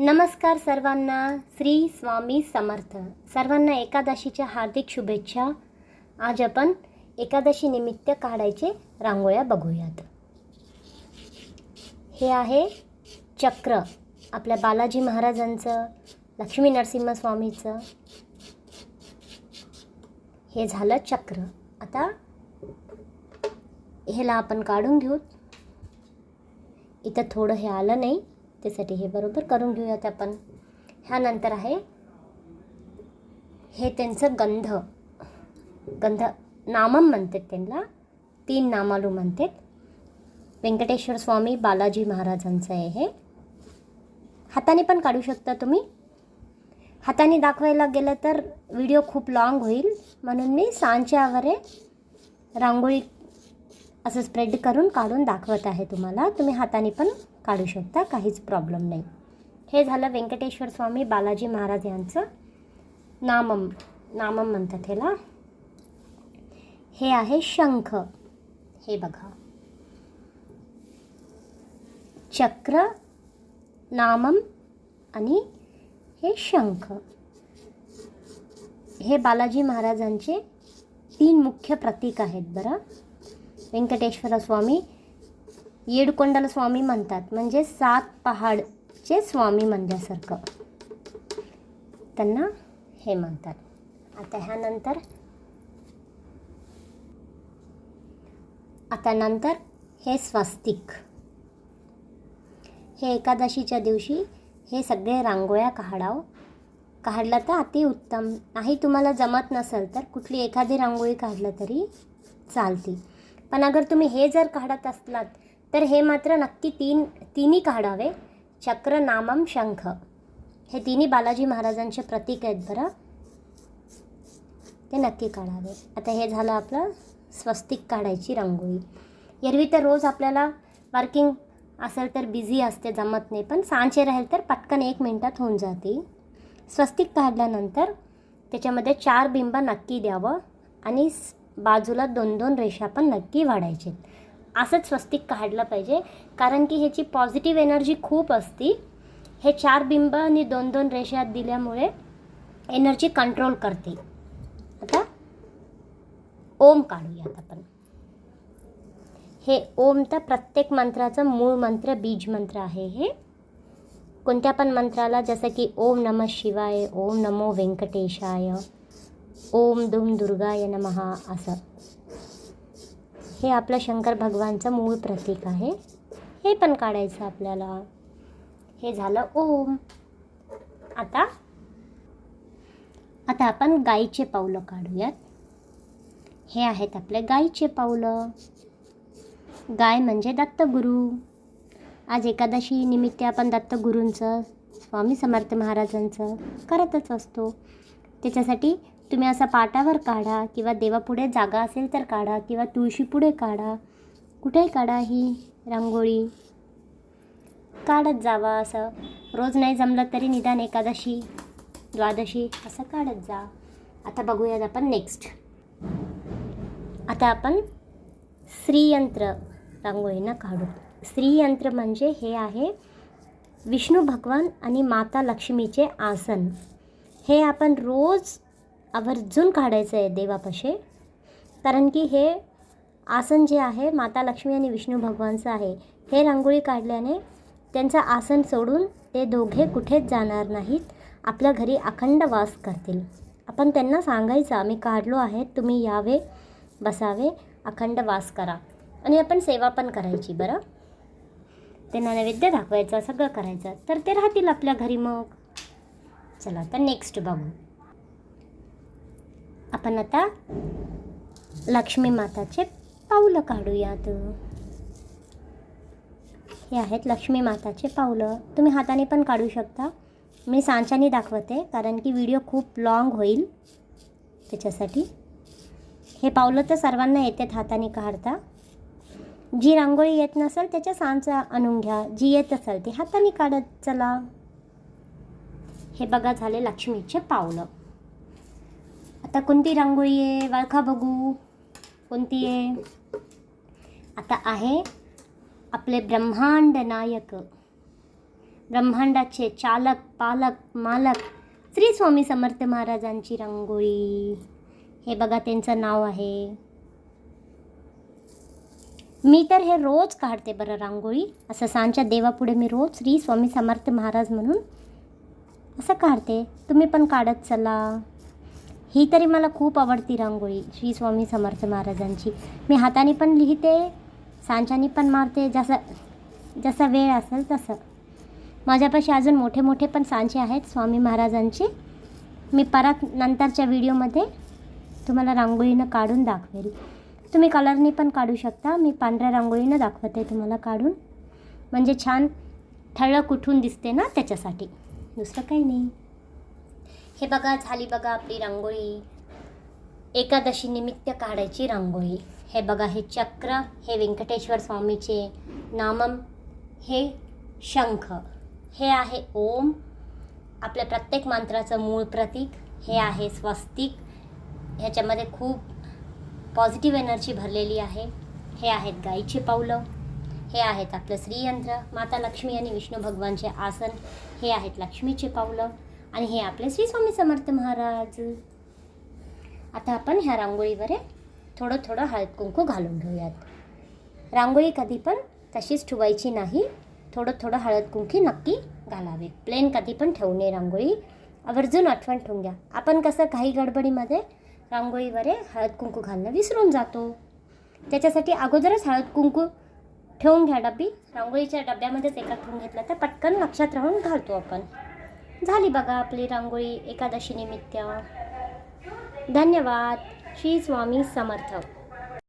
नमस्कार सर्वांना श्री स्वामी समर्थ. सर्वांना एकादशीच्या हार्दिक शुभेच्छा. आज आपण एकादशी निमित्त काढायचे रांगोळ्या बघूयात. हे आहे चक्र आपल्या बालाजी महाराजांचं लक्ष्मी नरसिंहस्वामीचं. हे झालं चक्र. आता ह्याला आपण काढून घेऊ. इथं थोडं हे आलं नाही. त्यासाठी हे बरोबर करून घेऊयात आपण. ह्यानंतर आहे हे त्यांचं गंध. गंध नामम म्हणतात त्यांना तीन नामालू म्हणतात. व्यंकटेश्वर स्वामी बालाजी महाराजांचं आहे हे. हाताने पण काढू शकता तुम्ही. हाताने दाखवायला गेलं तर व्हिडिओ खूप लाँग होईल. म्हणून मी सांच्या वरे रांगोळी असं स्प्रेड करून काढून दाखवत आहे तुम्हाला. तुम्ही हाताने पण काढू शकता काहीच प्रॉब्लेम नाही. हे झालं व्यंकटेश्वर स्वामी बालाजी महाराज यांचं नामम नामम म्हणतात ह्याला. हे आहे शंख. हे बघा. चक्र नामम आणि हे शंख. हे बालाजी महाराजांचे तीन मुख्य प्रतीक आहेत बरं. व्यंकटेश्वर स्वामी येडकोंडल स्वामी म्हणतात. म्हणजे सात पहाडचे स्वामी म्हणल्यासारखं. त्यांना हे म्हणतात. आता ह्यानंतर आता नंतर हे स्वस्तिक. हे एकादशीच्या दिवशी हे सगळे रांगोळ्या काढाव. काढलं तर अतिउत्तम नाही तुम्हाला जमत नसेल तर कुठली एखादी रांगोळी काढलं तरी चालते. पण अगर तुम्ही हे जर काढत असलात तर हे मात्र नक्की तीन तिन्ही काढावे. चक्र नामम शंख. हे तिन्ही बालाजी महाराजांचे प्रतीक आहेत बरं. ते नक्की काढावे. आता हे झालं आपलं स्वस्तिक काढायची रांगोळी. एरवी तर रोज आपल्याला वर्किंग असेल तर बिझी असते जमत नाही पण सांचे राहील तर पटकन एक मिनटात होऊन जाते. स्वस्तिक काढल्यानंतर त्याच्यामध्ये चार बिंब नक्की द्यावं आणि बाजूला दोन दोन रेषा पण नक्की वाढायचे. असंच स्वस्तिक काढलं पाहिजे. कारण की ह्याची पॉझिटिव्ह एनर्जी खूप असती. हे चार बिंब आणि दोन दोन रेषा दिल्यामुळे एनर्जी कंट्रोल करते. आता ओम काढूयात आपण. हे ओम तर प्रत्येक मंत्राचं मूळ मंत्र बीज मंत्र आहे हे. कोणत्या पण मंत्राला जसं की ओम नम शिवाय ओम नमो व्यंकटेशाय ओम दुम दुर्गाय नमहा असं. हे आपलं शंकर भगवानचं मूळ प्रतीक आहे. हे पण काढायचं आपल्याला. हे झालं ओम. आता आता आपण गाईचे पावलं काढूयात. हे आहेत आपले गाईचे पावलं. गाय म्हणजे दत्तगुरू. आज एकादशी निमित्त आपण दत्तगुरूंचं स्वामी समर्थ महाराजांचं करतच असतो. त्याच्यासाठी तुम्ही असा पाटावर काढा किंवा देवापुढे जागा असेल तर काढा किंवा तुळशीपुढे काढा. कुठेही काढा ही रांगोळी? काढत जावा असं. रोज नाही जमलं तरी निदान एकादशी द्वादशी असं काढत जा. आता बघूयात आपण नेक्स्ट आता आपण श्रीयंत्र रांगोळीनं काढू. श्रीयंत्र म्हणजे हे आहे विष्णू भगवान आणि माता लक्ष्मीचे आसन. हे आपण रोज आवर्जून काढायचं आहे देवापाशी. कारण की हे आसन जे आहे माता लक्ष्मी आणि विष्णू भगवानचं आहे हे रांगोळी काढल्याने त्यांचं आसन सोडून ते दोघे कुठेच जाणार नाहीत. आपल्या घरी अखंड वास करतील. आपण त्यांना सांगायचं आम्ही काढलो आहे तुम्ही यावे बसावे अखंड वास करा. आणि आपण सेवा पण करायची बरं? त्यांना नैवेद्य दाखवायचं सगळं करायचं तर ते राहतील आपल्या घरी मग. चला आता नेक्स्ट बघू. आपण आता लक्ष्मी माताचे पावलं काढूयात. हे आहेत लक्ष्मी माताचे पावलं. तुम्ही हाताने पण काढू शकता. मी सांच्याने दाखवते कारण की व्हिडिओ खूप लाँग होईल त्याच्यासाठी. हे पावलं तर सर्वांना येतात हाताने काढता. जी रांगोळी येत नसेल त्याच्या सांचा आणून घ्या. जी येत असेल ती हाताने काढत चला. हे बघा झाले लक्ष्मीचे पावलं. आता कोणती रांगोळी आहे? वळखा बघू. कोणती आहे? आता आहे आपले ब्रह्मांड नायक. ब्रह्मांडाचे चालक पालक मालक श्री स्वामी समर्थ महाराजांची रांगोळी. हे बघा त्यांचं नाव आहे. मी तर हे रोज काढते बरं रांगोळी. असं सांच्या देवापुढे मी रोज श्री स्वामी समर्थ महाराज म्हणून असं काढते. तुम्ही पण काढत चला. ही तरी मला खूप आवडती रांगोळी. श्री स्वामी समर्थ महाराजांची. मी हाताने पण लिहिते सांच्याने पण मारते जसं जसा वेळ असेल तसं. माझ्यापाशी अजून मोठे मोठे पण सांचे आहेत स्वामी महाराजांचे. मी परत नंतरच्या व्हिडिओमध्ये तुम्हाला रांगोळीनं काढून दाखवेल. तुम्ही कलरने पण काढू शकता मी पांढऱ्या रांगोळीनं दाखवते तुम्हाला काढून. म्हणजे छान ठळक उठून दिसते ना त्याच्यासाठी. दुसरं काही नाही. हे बघा झाली बघा आपली रांगोळी. एकादशी निमित्त काढायची रांगोळी. हे बघा हे चक्र हे व्यंकटेश्वर स्वामीचे नामम हे शंख. हे आहे ओम. आपल्या प्रत्येक मंत्राचं मूळ प्रतीक हे आहे स्वस्तिक. ह्याच्यामध्ये खूप पॉझिटिव्ह एनर्जी भरलेली आहे. हे आहेत गाईचे पावलं. हे आहेत आपलं श्रीयंत्र माता लक्ष्मी आणि विष्णू भगवानचे आसन. हे आहेत लक्ष्मीचे पावलं. आणि हे आपले श्री स्वामी समर्थ महाराज. आता आपण ह्या रांगोळीवर थोडं थोडं हळद कुंकू घालून घेऊयात. रांगोळी कधी पण तशीच ठेवायची नाही. थोडं थोडं हळद कुंकी नक्की घालावे. प्लेन कधी पण ठेवू नये रांगोळी. आवर्जून आठवण ठेवून घ्या. आपण कसं काही गडबडीमध्ये रांगोळीवर हळद कुंकू घालणं विसरून जातो. त्याच्यासाठी अगोदरच हळद कुंकू ठेवून घ्या डबी रांगोळीच्या डब्यामध्येच एका ठेवून घेतला तर पटकन लक्षात राहून घालतो आपण. झाली बघा आपली रांगोळी एकादशी निमित्त धन्यवाद. श्री स्वामी समर्थ.